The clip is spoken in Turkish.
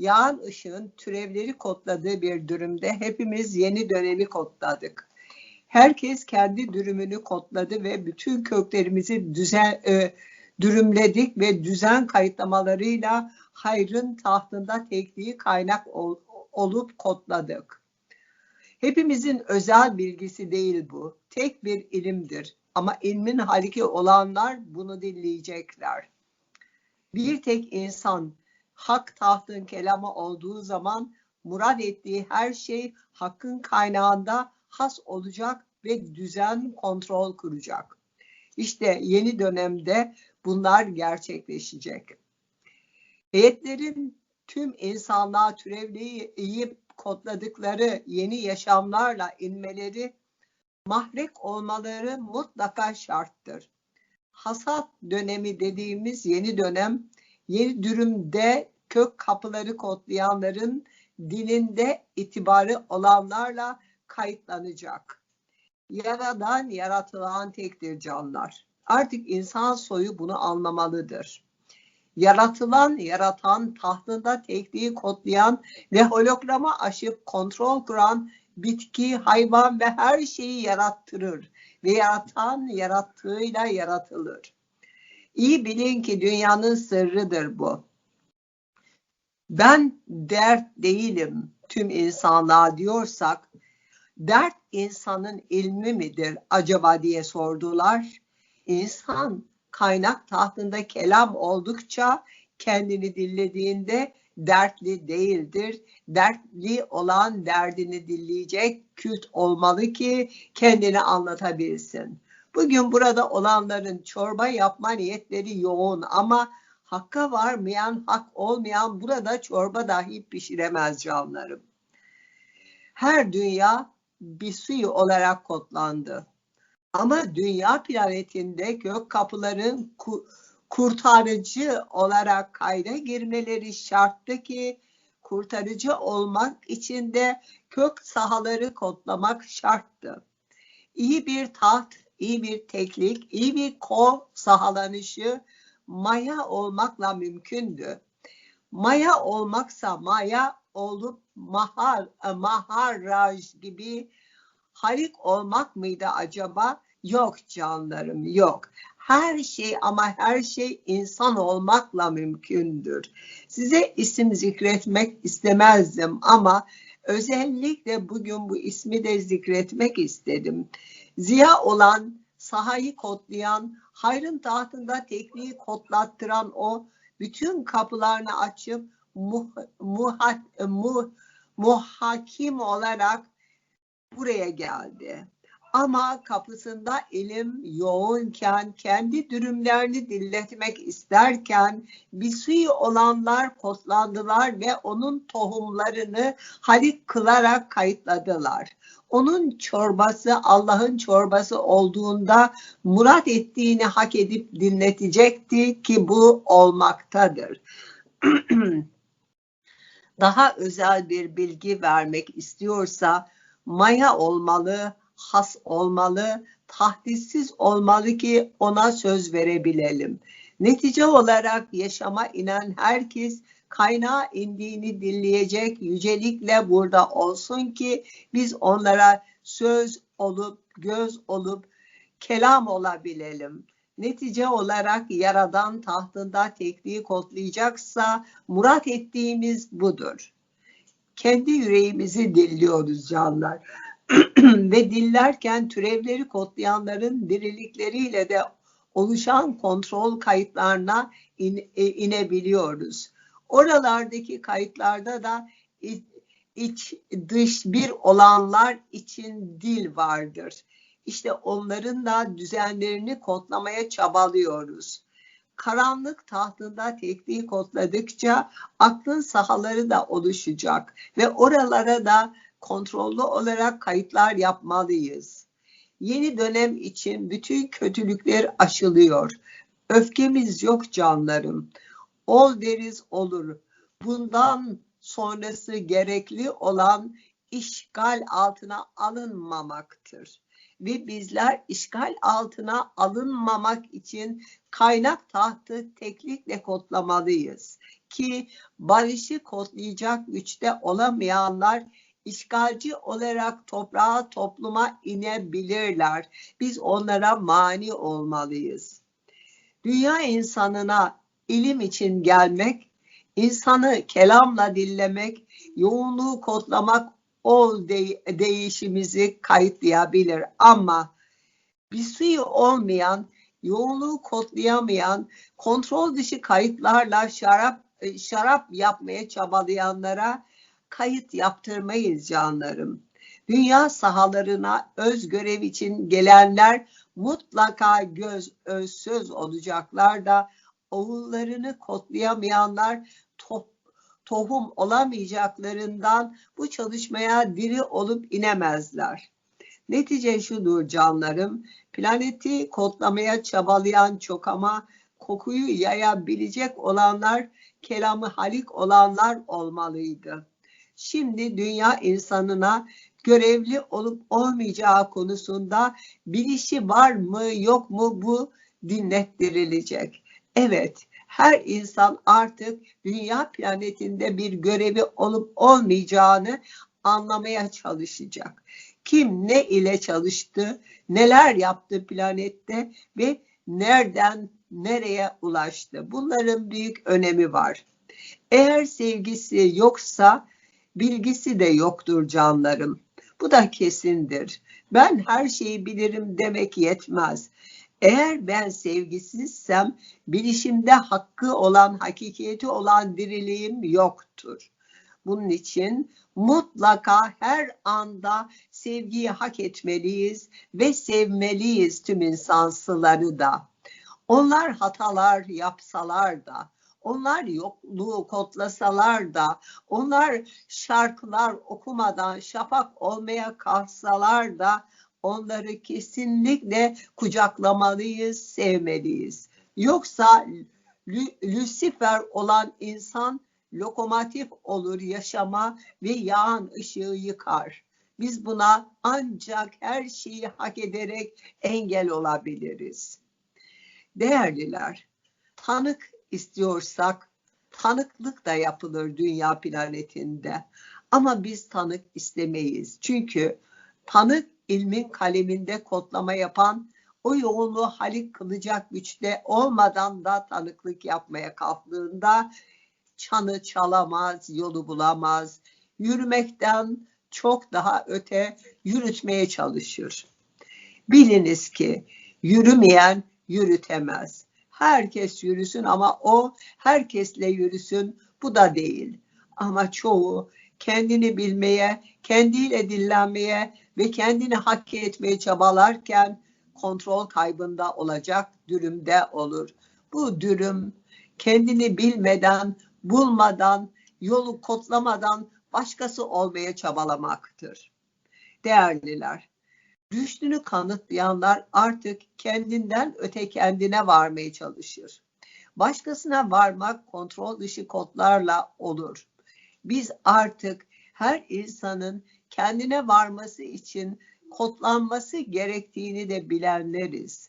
yağan ışığın türevleri kodladığı bir dürümde hepimiz yeni dönemi kodladık. Herkes kendi dürümünü kodladı ve bütün köklerimizi düzen, e, dürümledik ve düzen kayıtlamalarıyla hayrın tahtında tekliği kaynak ol, olup kodladık. Hepimizin özel bilgisi değil bu. Tek bir ilimdir. Ama ilmin haliki olanlar bunu dinleyecekler. Bir tek insan hak tahtın kelamı olduğu zaman murad ettiği her şey hakkın kaynağında has olacak ve düzen kontrol kuracak. İşte yeni dönemde bunlar gerçekleşecek. Heyetlerin tüm insanlığa türevleyip kodladıkları yeni yaşamlarla inmeleri mahrek olmaları mutlaka şarttır. Hasat dönemi dediğimiz yeni dönem, yeni dürümde kök kapıları kodlayanların dilinde itibarı olanlarla kayıtlanacak. Yaradan yaratılan tektir canlar. Artık insan soyu bunu anlamalıdır. Yaratılan, yaratan, tahtında tekliği kodlayan ve holograma aşıp kontrol kuran bitki, hayvan ve her şeyi yarattırır ve yaratan yarattığıyla yaratılır. İyi bilin ki dünyanın sırrıdır bu. Ben dert değilim tüm insanlığa diyorsak, dert insanın ilmi midir acaba diye sordular. İnsan kaynak tahtında kelam oldukça kendini dillediğinde dertli değildir. Dertli olan derdini dilleyecek kült olmalı ki kendini anlatabilsin. Bugün burada olanların çorba yapma niyetleri yoğun ama hakka varmayan, hak olmayan burada çorba dahi pişiremez canlarım. Her dünya bir suyu olarak kodlandı. Ama dünya planetinde gök kapıların ku kurtarıcı olarak kayda girmeleri şarttı ki kurtarıcı olmak için de kök sahaları kodlamak şarttı. İyi bir taht, iyi bir teklik, iyi bir ko sahalanışı maya olmakla mümkündü. Maya olmaksa maya olup mahar, maharaj gibi halik olmak mıydı acaba? Yok canlarım yok. Her şey ama her şey insan olmakla mümkündür. Size isim zikretmek istemezdim ama özellikle bugün bu ismi de zikretmek istedim. Ziya olan, sahayı kodlayan, hayrın tahtında tekniği kodlattıran o bütün kapılarını açıp muh, muhat, muh, muhakim olarak buraya geldi. Ama kapısında ilim yoğunken, kendi dürümlerini dilletmek isterken bir suyu olanlar kotlandılar ve onun tohumlarını halik kılarak kayıtladılar. Onun çorbası Allah'ın çorbası olduğunda murat ettiğini hak edip dinletecekti ki bu olmaktadır. Daha özel bir bilgi vermek istiyorsa maya olmalı, has olmalı, tahdissiz olmalı ki ona söz verebilelim. Netice olarak yaşama inen herkes kaynağa indiğini dinleyecek yücelikle burada olsun ki biz onlara söz olup, göz olup, kelam olabilelim. Netice olarak yaradan tahtında tekliği kodlayacaksa murat ettiğimiz budur. Kendi yüreğimizi dilliyoruz canlar. ve dillerken türevleri kodlayanların dirilikleriyle de oluşan kontrol kayıtlarına in, e, inebiliyoruz. Oralardaki kayıtlarda da iç, iç dış bir olanlar için dil vardır. İşte onların da düzenlerini kodlamaya çabalıyoruz. Karanlık tahtında tekniği kodladıkça aklın sahaları da oluşacak ve oralara da kontrollü olarak kayıtlar yapmalıyız. Yeni dönem için bütün kötülükler aşılıyor. Öfkemiz yok canlarım. Ol deriz olur. Bundan sonrası gerekli olan işgal altına alınmamaktır. Ve bizler işgal altına alınmamak için kaynak tahtı teklikle kodlamalıyız. ki barışı kodlayacak güçte olamayanlar işgalci olarak toprağa topluma inebilirler. Biz onlara mani olmalıyız. Dünya insanına ilim için gelmek, insanı kelamla dinlemek, yoğunluğu kodlamak o de değişimizi kayıtlayabilir. Ama bir suyu olmayan, yoğunluğu kodlayamayan, kontrol dışı kayıtlarla şarap şarap yapmaya çabalayanlara kayıt yaptırmayız canlarım. Dünya sahalarına öz görev için gelenler mutlaka göz öz söz olacaklar da oğullarını kodlayamayanlar to tohum olamayacaklarından bu çalışmaya diri olup inemezler. Netice şudur canlarım, planeti kodlamaya çabalayan çok ama kokuyu yayabilecek olanlar, kelamı halik olanlar olmalıydı. Şimdi dünya insanına görevli olup olmayacağı konusunda bilişi var mı yok mu bu dinlettirilecek. Evet, her insan artık dünya planetinde bir görevi olup olmayacağını anlamaya çalışacak. Kim ne ile çalıştı, neler yaptı planette ve nereden nereye ulaştı. Bunların büyük önemi var. Eğer sevgisi yoksa bilgisi de yoktur canlarım. Bu da kesindir. Ben her şeyi bilirim demek yetmez. Eğer ben sevgisizsem bilişimde hakkı olan, hakikiyeti olan diriliğim yoktur. Bunun için mutlaka her anda sevgiyi hak etmeliyiz ve sevmeliyiz tüm insansıları da. Onlar hatalar yapsalar da, onlar yokluğu kodlasalar da, onlar şarkılar okumadan şafak olmaya kalksalar da onları kesinlikle kucaklamalıyız, sevmeliyiz. Yoksa Lucifer olan insan lokomotif olur yaşama ve yağan ışığı yıkar. Biz buna ancak her şeyi hak ederek engel olabiliriz. Değerliler, tanık istiyorsak tanıklık da yapılır dünya planetinde. Ama biz tanık istemeyiz. Çünkü tanık ilmin kaleminde kodlama yapan o yoğunluğu halik kılacak güçte olmadan da tanıklık yapmaya kalktığında çanı çalamaz, yolu bulamaz, yürümekten çok daha öte yürütmeye çalışır. Biliniz ki yürümeyen yürütemez. Herkes yürüsün ama o herkesle yürüsün bu da değil. Ama çoğu kendini bilmeye, kendiyle dinlenmeye ve kendini hak etmeye çabalarken kontrol kaybında olacak dürümde olur. Bu dürüm kendini bilmeden, bulmadan, yolu kodlamadan başkası olmaya çabalamaktır. Değerliler, rüştünü kanıtlayanlar artık kendinden öte kendine varmaya çalışır. Başkasına varmak kontrol dışı kodlarla olur. Biz artık her insanın kendine varması için kodlanması gerektiğini de bilenleriz.